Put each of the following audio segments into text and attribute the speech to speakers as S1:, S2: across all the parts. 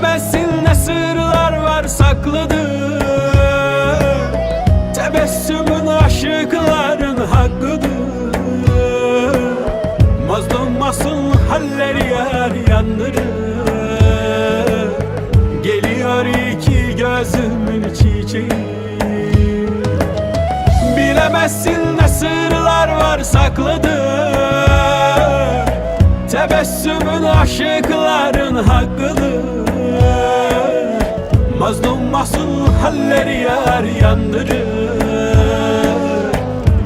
S1: Bilemezsin ne sırlar var saklıdır Tebessümün aşıkların hakkıdır. Mazlum masum halleri yar yandırır Geliyor iki gözümün çiçeği. Bilemezsin ne sırlar var saklıdır Tebessümün aşıkların hakkıdır Mazlum mahzun halleri yar yandırır.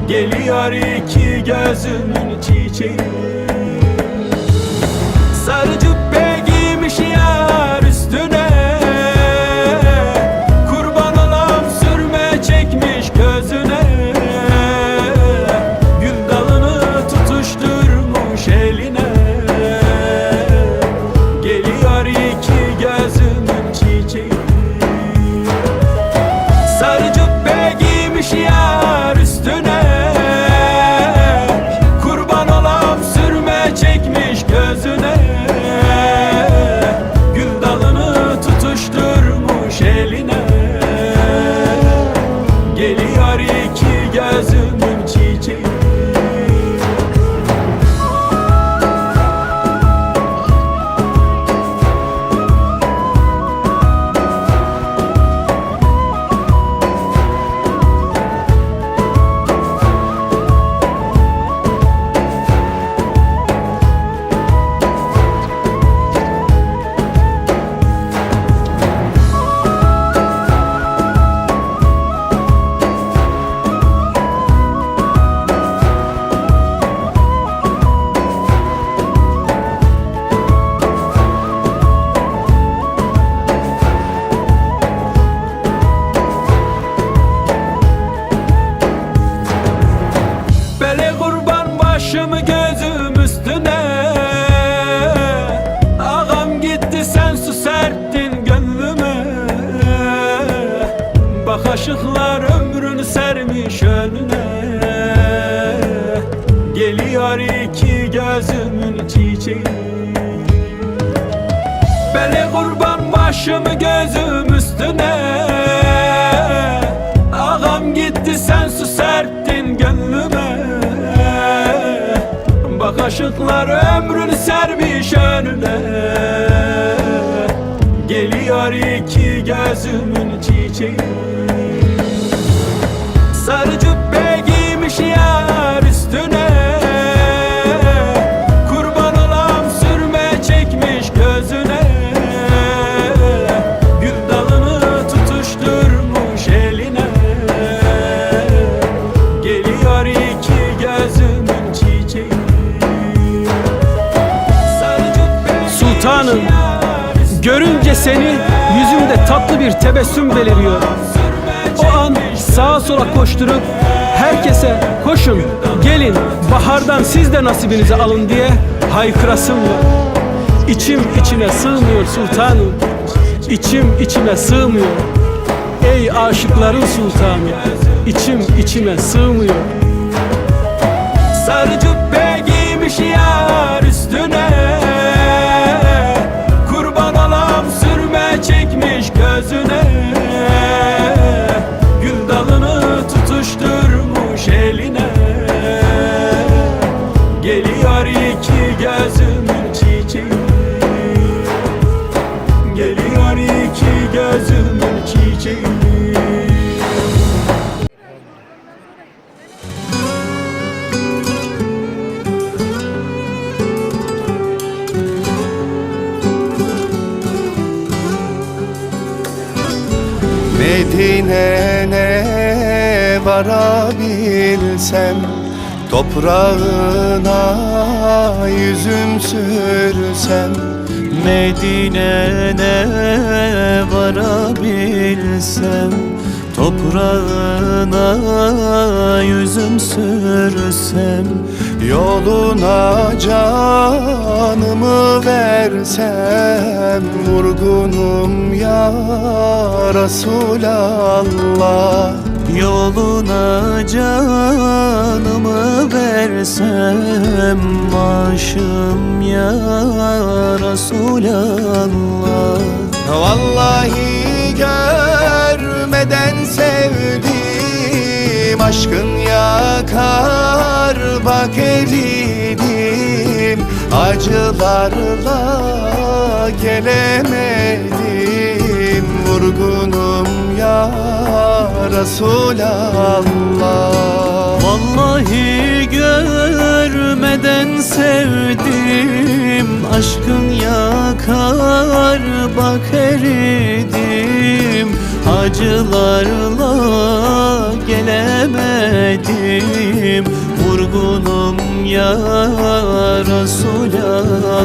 S1: Geliyor iki gözümün çiçeği Geliyor iki gözümün çiçeği. Bele kurban başımı gözüm üstüne. Ağam gitti sen su serptin gönlüme. Bak aşıklar ömrünü sermiş önüne. Geliyor iki gözümün çiçeği. Sarı cübbe giymiş yar üstüne
S2: Sultanım, Görünce seni yüzümde tatlı bir tebessüm beliriyor. O an sağa sola koşturup herkese koşun, gelin, bahardan siz de nasibinizi alın diye haykırasım var. İçim içime sığmıyor sultanım, içim içime sığmıyor. Ey aşıkların sultanı, içim içime sığmıyor.
S3: Varabilsem Toprağına yüzüm sürsem
S4: Medine'ne varabilsem Toprağına yüzüm sürsem
S3: Yoluna canımı versem Vurgunum ya Resulallah
S4: Yoluna canımı versem Aşım ya Resulallah
S3: Vallahi görmeden sevdim Aşkın yakar bak eridim Acılarla gelemedim Vurgunum ya Resulallah
S4: Vallahi görmeden sevdim. Aşkın yakar bak eridim. Acılarla gelemedim. Vurgunum ya Resulallah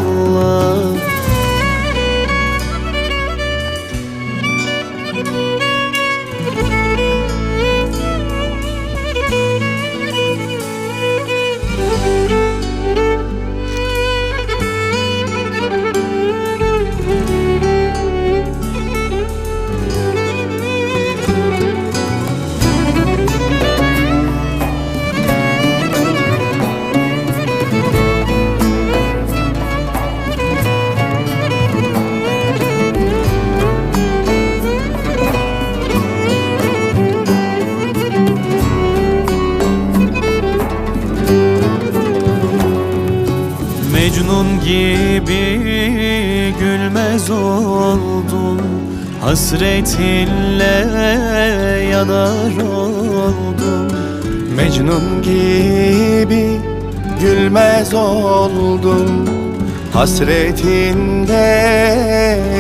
S4: Hasretinle yanar oldum.
S3: Mecnun gibi gülmez oldum. Hasretinde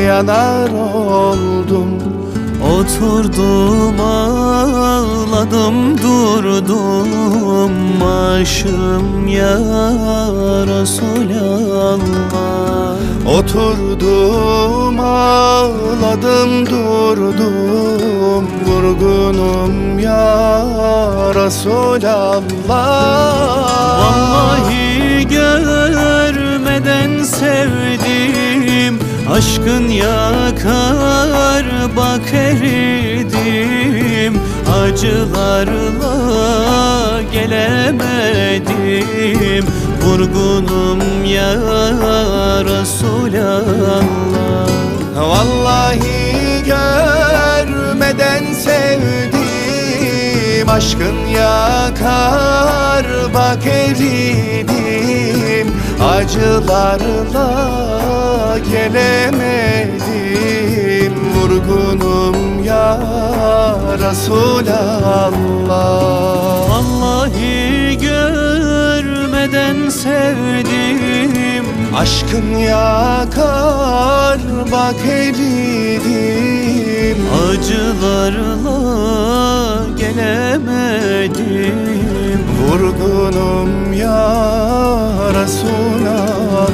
S3: yanar oldum
S4: Oturdum ağladım durdum. Aşığım ya Resulallah
S3: Oturdum ağladım durdum. Vurgunum ya Resulallah
S4: Vallahi görmeden sevdim Aşkın yakar bak eridim. Acılarla gelemedim. Vurgunum ya Resulallah
S3: Vallahi görmeden sevdim. Aşkın yakar bak eridim Acılarla gelemedim. Vurgunum ya Resulallah.
S4: Vallahi görmeden sevdim?
S3: Aşkın yakar bak eridim
S4: Acılarla gelemedim.
S3: Vurgunum ya Resulallah